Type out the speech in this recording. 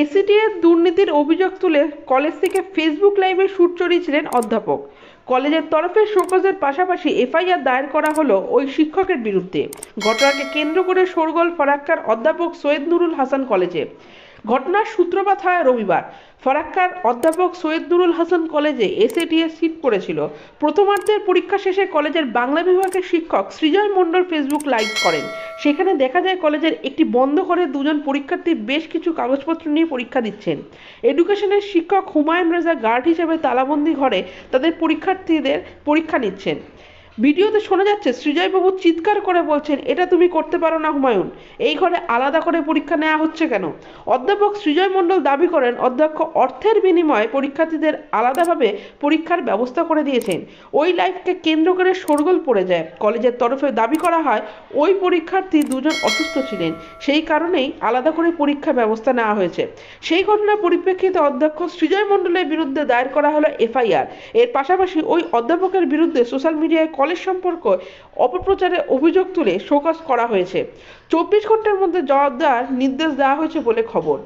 এসিটিএর দুর্নীতির অভিযোগ তুলে কলেজ থেকে ফেসবুক লাইভে সুর চড়িয়েছিলেন অধ্যাপক। কলেজের তরফে শোকজের পাশাপাশি এফআইআর দায়ের করা হলো ওই শিক্ষকের বিরুদ্ধে। ঘটনাকে কেন্দ্র করে শোরগোল ফরাক্কার অধ্যাপক সৈয়দ নুরুল হাসান কলেজে। ঘটনার সূত্রপাত হয় রবিবার। ফরাক্কার অধ্যাপক সৈয়দ নুরুল হাসান কলেজে এসএটিএস সিট পড়েছিল। প্রথমার্ধের পরীক্ষা শেষে কলেজের বাংলা বিভাগের শিক্ষক সৃজয় মণ্ডল ফেসবুক লাইভ করেন। সেখানে দেখা যায় কলেজের একটি বন্ধ করে দুজন পরীক্ষার্থী বেশ কিছু কাগজপত্র নিয়ে পরীক্ষা দিচ্ছেন। এডুকেশনের শিক্ষক হুমায়ুন রেজা গার্ড হিসেবে তালাবন্দি ঘরে তাদের পরীক্ষার্থীদের পরীক্ষা নিচ্ছেন। ভিডিওতে শোনা যাচ্ছে সৃজয়বাবু চিৎকার করে বলছেন, এটা তুমি করতে পারো না হুমায়ুন। এই ঘরে আলাদা করে পরীক্ষা নেওয়া হচ্ছে কেন? অধ্যাপক সৃজয় মণ্ডল দাবি করেন, অধ্যক্ষ অর্থের বিনিময়ে পরীক্ষার্থীদের আলাদাভাবে পরীক্ষার ব্যবস্থা করে দিয়েছেন। ওই লাইফকে কেন্দ্র করে শোরগোল পড়ে যায়। কলেজের তরফে দাবি করা হয়, ওই পরীক্ষার্থী দুজন অসুস্থ ছিলেন। সেই কারণেই আলাদা করে পরীক্ষা ব্যবস্থা নেওয়া হয়েছে। সেই ঘটনার পরিপ্রেক্ষিতে অধ্যক্ষ সৃজয় মণ্ডলের বিরুদ্ধে দায়ের করা হলো এফআইআর। এর পাশাপাশি ওই অধ্যাপকের বিরুদ্ধে সোশ্যাল মিডিয়ায় কলেজ সম্পর্ক অপপ্রচারে অভিযোগ তুলে শোকজ করা হয়েছে। চব্বিশ ঘণ্টার মধ্যে জবাব দেওয়ার নির্দেশ দেওয়া হয়েছে বলে খবর।